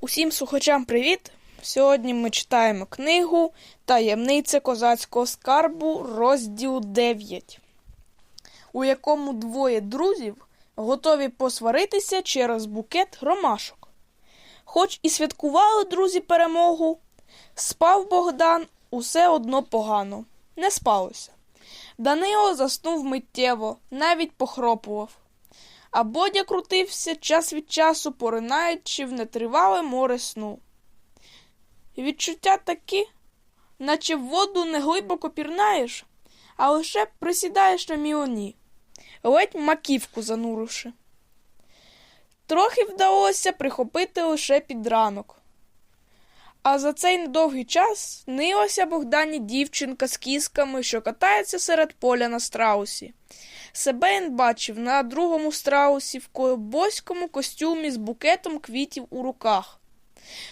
Усім слухачам привіт! Сьогодні ми читаємо книгу Таємниця козацького скарбу, розділ 9, у якому двоє друзів готові посваритися через букет ромашок. Хоч і святкували друзі перемогу, спав Богдан усе одно погано, не спалося. Данило заснув миттєво, навіть похропував. А Бодя крутився час від часу, поринаючи в нетривале море сну. Відчуття такі, наче в воду не глибоко пірнаєш, а лише присідаєш на мілоні, ледь маківку зануривши. Трохи вдалося прихопити лише під ранок. А за цей недовгий час снилася Богдані дівчинка з кісками, що катається серед поля на страусі. Себе він бачив на другому страусі в ковбойському костюмі з букетом квітів у руках.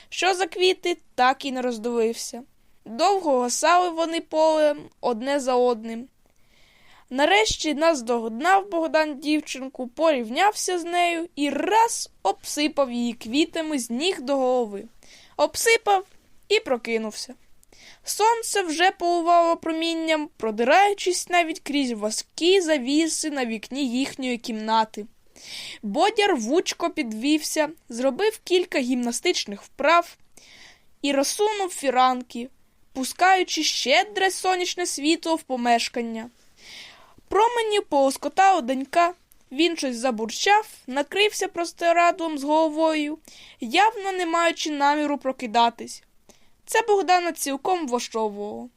Що за квіти, так і не роздивився. Довго гасали вони полем одне за одним. Нарешті наздогнав Богдан дівчинку, порівнявся з нею і раз обсипав її квітами з ніг до голови. Обсипав і прокинувся. Сонце вже поливало промінням, продираючись навіть крізь вазкі завіси на вікні їхньої кімнати. Бодя рвучко підвівся, зробив кілька гімнастичних вправ і розсунув фіранки, пускаючи щедре сонячне світло в помешкання. Променів полоскотало донька, він щось забурчав, накрився простирадлом з головою, явно не маючи наміру прокидатись. Це Богдана цілком влаштовувало.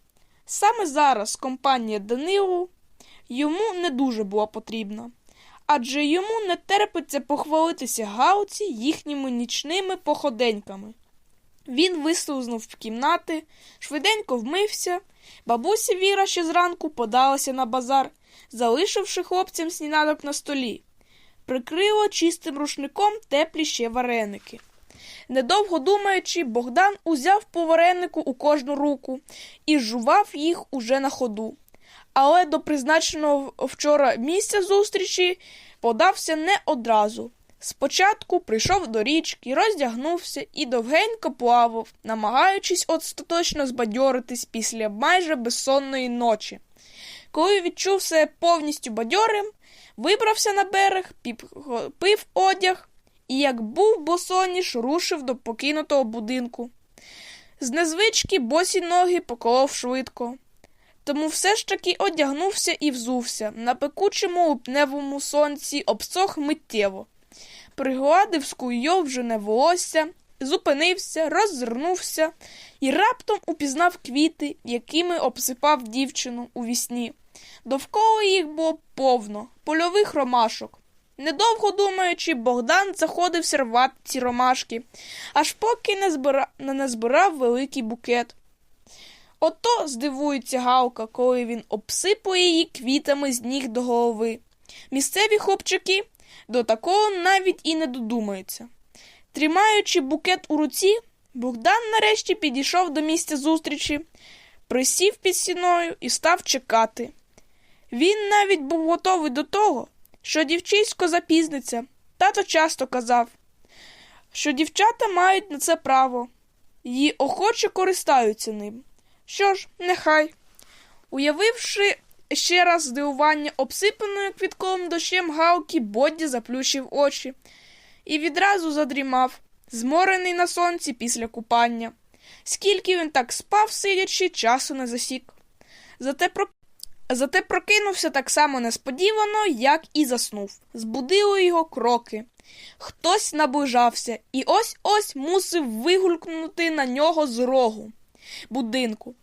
Саме зараз компанія Данилу йому не дуже була потрібна, адже йому не терпиться похвалитися Галці їхніми нічними походеньками. Він вислузнув в кімнати, швиденько вмився, бабуся Віра ще зранку подалася на базар, залишивши хлопцям сніданок на столі, прикрила чистим рушником теплі ще вареники. Недовго думаючи, Богдан узяв по варенику у кожну руку і жував їх уже на ходу. Але до призначеного вчора місця зустрічі подався не одразу. Спочатку прийшов до річки, роздягнувся і довгенько плавав, намагаючись остаточно збадьоритись після майже безсонної ночі. Коли відчув себе повністю бадьорим, вибрався на берег, пив одяг і, як був босоніж, рушив до покинутого будинку. З незвички босі ноги поколов швидко. Тому все ж таки одягнувся і взувся. На пекучому липневому сонці обсох миттєво. Пригладив скуйовжене волосся, зупинився, роззирнувся і раптом упізнав квіти, якими обсипав дівчину у вісні. Довкола їх було повно, польових ромашок. Недовго думаючи, Богдан заходився рвати ці ромашки, аж поки не, збира... не збирав великий букет. Ото здивується Галка, коли він обсипує її квітами з ніг до голови. Місцеві хлопчики до такого навіть і не додумаються. Тримаючи букет у руці, Богдан нарешті підійшов до місця зустрічі, присів під стіною і став чекати. Він навіть був готовий до того, що дівчисько запізниться. Тато часто казав, що дівчата мають на це право, і охоче користаються ним. Що ж, нехай. Уявивши ще раз здивування обсипаною квітковим дощем галки, Бодді заплющив очі і відразу задрімав, зморений на сонці після купання. Скільки він так спав, сидячи, часу не засік. Зате. Зате прокинувся так само несподівано, як і заснув. Збудили його кроки. Хтось наближався і ось ось мусив вигулькнути на нього з рогу будинку.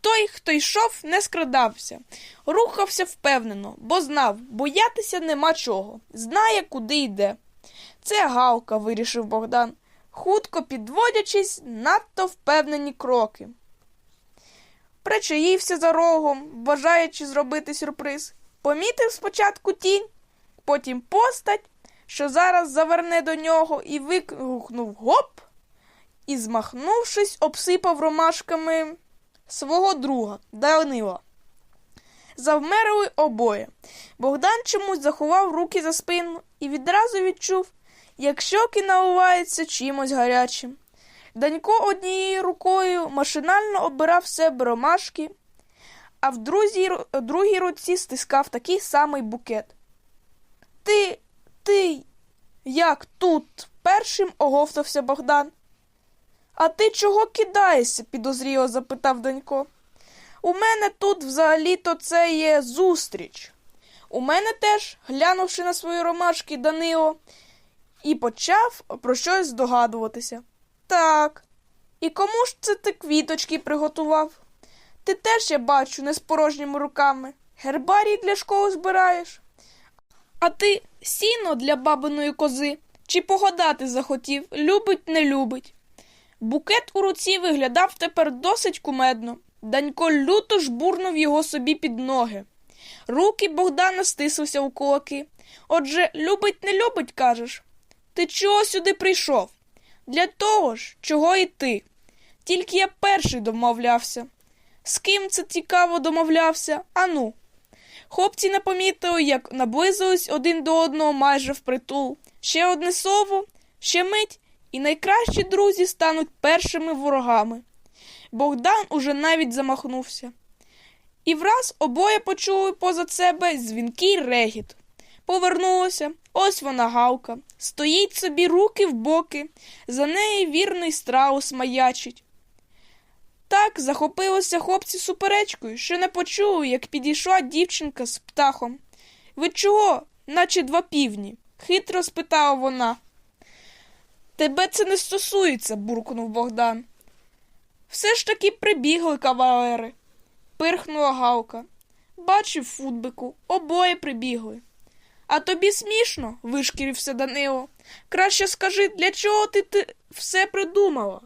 Той, хто йшов, не скрадався, рухався впевнено, бо знав, боятися нема чого, знає, куди йде. Це Галка, вирішив Богдан, хутко підводячись надто впевнені кроки. Причаївся за рогом, бажаючи зробити сюрприз. Помітив спочатку тінь, потім постать, що зараз заверне до нього, і викрикнув гоп, і, змахнувшись, обсипав ромашками свого друга Данила. Завмерли обоє. Богдан чомусь заховав руки за спину і відразу відчув, як щоки наливаються чимось гарячим. Данько однією рукою машинально обирав себе ромашки, а в друзій, ру- другій руці стискав такий самий букет. Ти, ти, як тут? першим оговтався Богдан. А ти чого кидаєшся? підозріло запитав Данько. У мене тут взагалі-то це є зустріч. У мене теж, глянувши на свої ромашки Данило, і почав про щось здогадуватися. Так. І кому ж це ти квіточки приготував? Ти теж, я бачу, не з порожніми руками. Гербарій для школи збираєш. А ти сіно для бабиної кози чи погадати захотів, любить, не любить. Букет у руці виглядав тепер досить кумедно. Данько люто жбурнув його собі під ноги. Руки Богдана стисувся у кулаки. Отже, любить, не любить, кажеш. Ти чого сюди прийшов? Для того ж, чого і ти. Тільки я перший домовлявся. З ким це цікаво домовлявся? Ану. Хлопці не помітили, як наблизились один до одного майже впритул. Ще одне слово, ще мить, і найкращі друзі стануть першими ворогами. Богдан уже навіть замахнувся. І враз обоє почули поза себе дзвінкий регіт. Повернулося, ось вона гавка. Стоїть собі руки в боки, за неї вірний страус маячить. Так захопилися хлопці суперечкою, що не почули, як підійшла дівчинка з птахом. Ви чого, наче два півні? хитро спитала вона. Тебе це не стосується, буркнув Богдан. Все ж таки прибігли кавалери, пирхнула Галка. Бачив футбику, обоє прибігли. А тобі смішно, вишкірився Данило. Краще скажи, для чого ти, ти все придумала?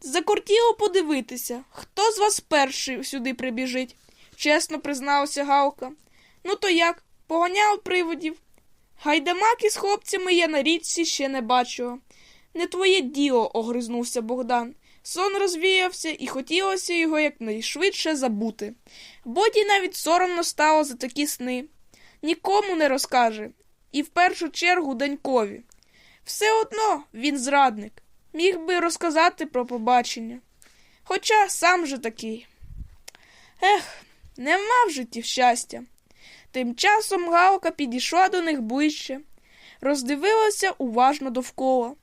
Закортіло подивитися, хто з вас перший сюди прибіжить, чесно призналася Галка. Ну то як, поганяв приводів. Гайдамаки з хлопцями я на річці ще не бачила. Не твоє діло, огризнувся Богдан. Сон розвіявся і хотілося його якнайшвидше забути. Боді навіть соромно стало за такі сни. Нікому не розкаже, і в першу чергу Данькові. Все одно він зрадник, міг би розказати про побачення. Хоча сам же такий. Ех, нема в житті щастя. Тим часом Галка підійшла до них ближче, роздивилася уважно довкола.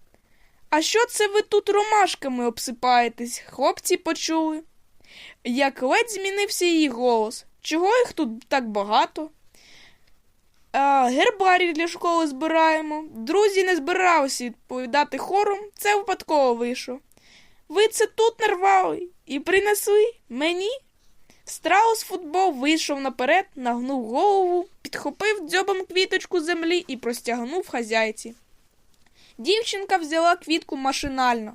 А що це ви тут ромашками обсипаєтесь? Хлопці почули. Як ледь змінився її голос. Чого їх тут так багато? А, гербарій для школи збираємо. Друзі не збиралися відповідати хором, це випадково вийшло. Ви це тут нарвали і принесли мені? Страус футбол вийшов наперед, нагнув голову, підхопив дзьобом квіточку землі і простягнув хазяйці. Дівчинка взяла квітку машинально,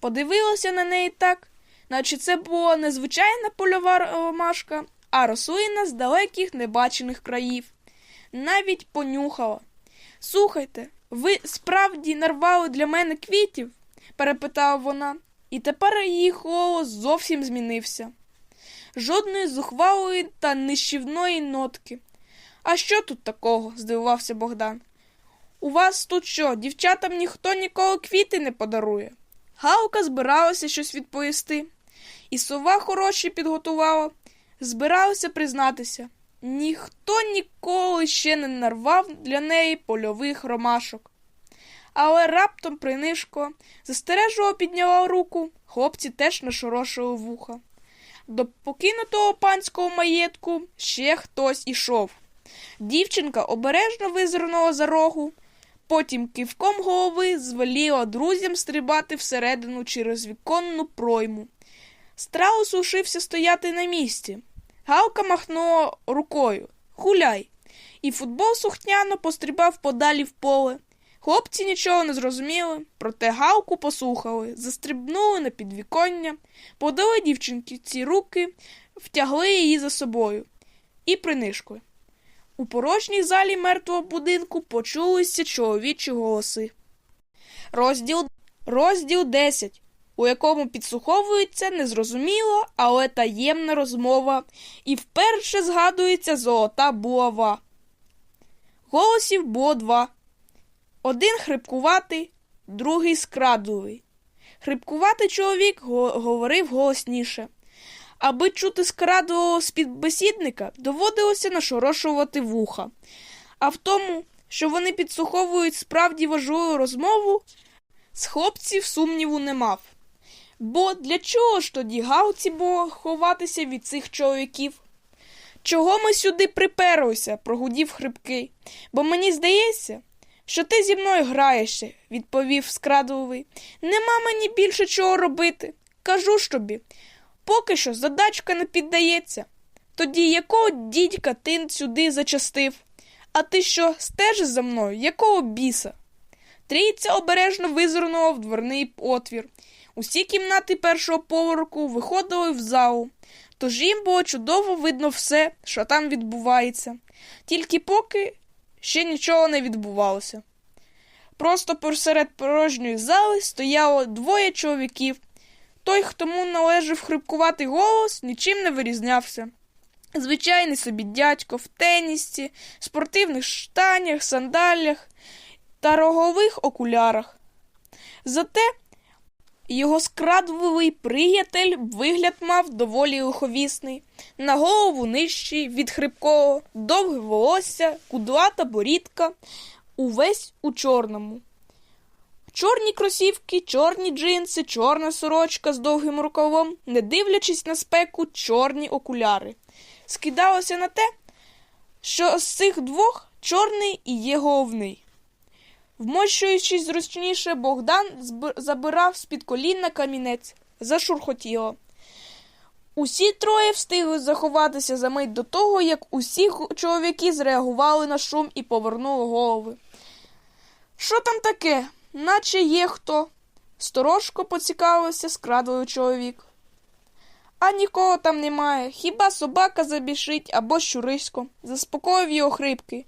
подивилася на неї так, наче це була не звичайна польова ромашка, а рослина з далеких небачених країв. Навіть понюхала. Слухайте, ви справді нарвали для мене квітів? перепитала вона, і тепер її голос зовсім змінився. Жодної зухвалої та нищівної нотки. А що тут такого? здивувався Богдан. У вас тут що, дівчатам ніхто ніколи квіти не подарує? Галка збиралася щось відповісти, і сова хороші підготувала, збиралася признатися. Ніхто ніколи ще не нарвав для неї польових ромашок. Але раптом принишко застережливо підняла руку, хлопці теж нашорошили вуха. До покинутого панського маєтку ще хтось ішов. Дівчинка обережно визирнула за рогу, потім кивком голови звеліла друзям стрибати всередину через віконну пройму. Страус ушився стояти на місці. Галка махнула рукою Гуляй. І футбол сухняно пострибав подалі в поле. Хлопці нічого не зрозуміли, проте галку послухали, застрибнули на підвіконня, подали дівчинки ці руки, втягли її за собою і принишкли. У порожній залі мертвого будинку почулися чоловічі голоси. Розділ, розділ 10, у якому підслуховується незрозуміла, але таємна розмова, і вперше згадується золота булава. Голосів було два. Один хрипкуватий, другий скрадливий. Хрипкуватий чоловік говорив голосніше. Аби чути скрадливого співбесідника, доводилося нашорошувати вуха. А в тому, що вони підслуховують справді важливу розмову, з хлопців сумніву не мав. Бо для чого ж тоді галці було ховатися від цих чоловіків? Чого ми сюди приперлися? прогудів хрипкий. Бо мені здається, що ти зі мною граєшся, відповів скрадливий. Нема мені більше чого робити. Кажу ж тобі, поки що задачка не піддається. Тоді якого дідька ти сюди зачастив? А ти що, стежиш за мною? Якого біса? Трійця обережно визирнула в дверний отвір. Усі кімнати першого поверху виходили в залу, тож їм було чудово видно все, що там відбувається. Тільки поки ще нічого не відбувалося. Просто посеред порожньої зали стояло двоє чоловіків. Той, хто належав хрипкуватий голос, нічим не вирізнявся. Звичайний собі дядько в тенісці, спортивних штанях, сандалях та рогових окулярах. Зате його скрадливий приятель вигляд мав доволі лиховісний, на голову нижчий від хрипкого, довге волосся, кудлата борідка, увесь у чорному. Чорні кросівки, чорні джинси, чорна сорочка з довгим рукавом, не дивлячись на спеку, чорні окуляри. Скидалося на те, що з цих двох чорний і є головний. Вмощуючись зручніше, Богдан забирав з-під коліна камінець, зашурхотіло. Усі троє встигли заховатися за мить до того, як усі чоловіки зреагували на шум і повернули голови. Що там таке? Наче є хто? Сторожко поцікавився скрадливий чоловік. А нікого там немає, хіба собака забішить або щурисько, заспокоїв його хрипкий.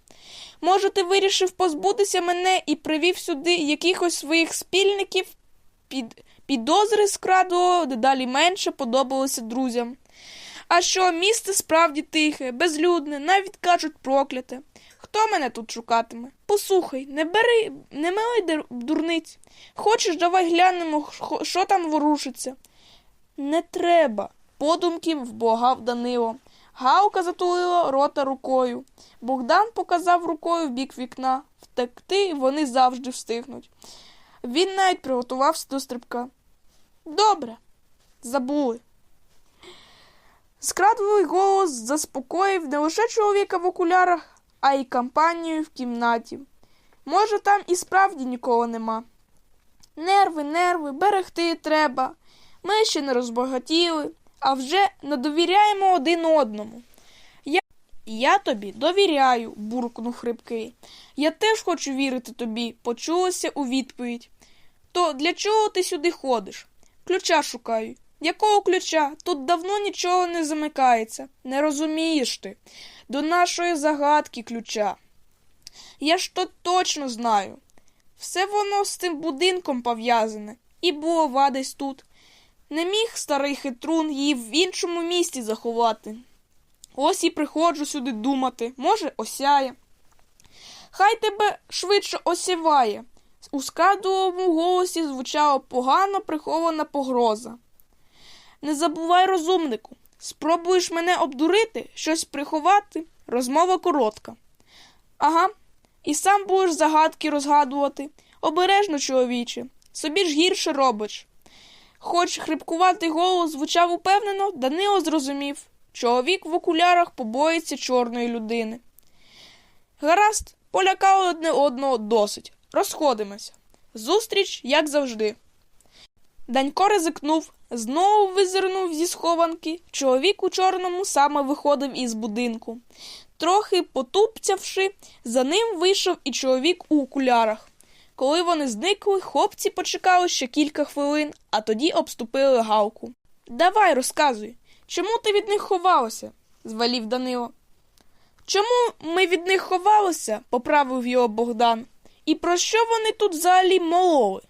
Може, ти вирішив позбутися мене і привів сюди якихось своїх спільників? Під... Підозри скрадливого дедалі менше подобалися друзям. А що, місце справді тихе, безлюдне, навіть кажуть прокляте. Хто мене тут шукатиме? Послухай, не бери, не мили дер- дурниць. Хочеш, давай глянемо, що там ворушиться. Не треба, подумки вблагав Данило. Галка затулила рота рукою. Богдан показав рукою в бік вікна. Втекти вони завжди встигнуть. Він навіть приготувався до стрибка. Добре, забули. Скрадливий голос заспокоїв не лише чоловіка в окулярах, а й компанію в кімнаті. Може, там і справді нікого нема. Нерви, нерви, берегти треба. Ми ще не розбагатіли, а вже не довіряємо один одному. Я, я тобі довіряю, буркнув хрипкий. Я теж хочу вірити тобі, почулося у відповідь. То для чого ти сюди ходиш? Ключа шукаю. Якого ключа? Тут давно нічого не замикається. Не розумієш ти. До нашої загадки ключа. Я ж то точно знаю. Все воно з цим будинком пов'язане, і було десь тут. Не міг старий хитрун її в іншому місті заховати. Ось і приходжу сюди думати, може, осяє. Хай тебе швидше осіває. У скрадовому голосі звучала погано прихована погроза. Не забувай, розумнику, спробуєш мене обдурити, щось приховати, розмова коротка. Ага, і сам будеш загадки розгадувати. Обережно, чоловіче, собі ж гірше робиш. Хоч хрипкуватий голос звучав упевнено, Данило зрозумів чоловік в окулярах побоїться чорної людини. Гаразд, полякали одне одного досить. Розходимося. Зустріч, як завжди. Данько ризикнув, знову визирнув зі схованки. Чоловік у чорному саме виходив із будинку. Трохи потупцявши, за ним вийшов і чоловік у окулярах. Коли вони зникли, хлопці почекали ще кілька хвилин, а тоді обступили галку. Давай, розказуй, чому ти від них ховалася? звелів Данило. Чому ми від них ховалися? поправив його Богдан. І про що вони тут взагалі мололи?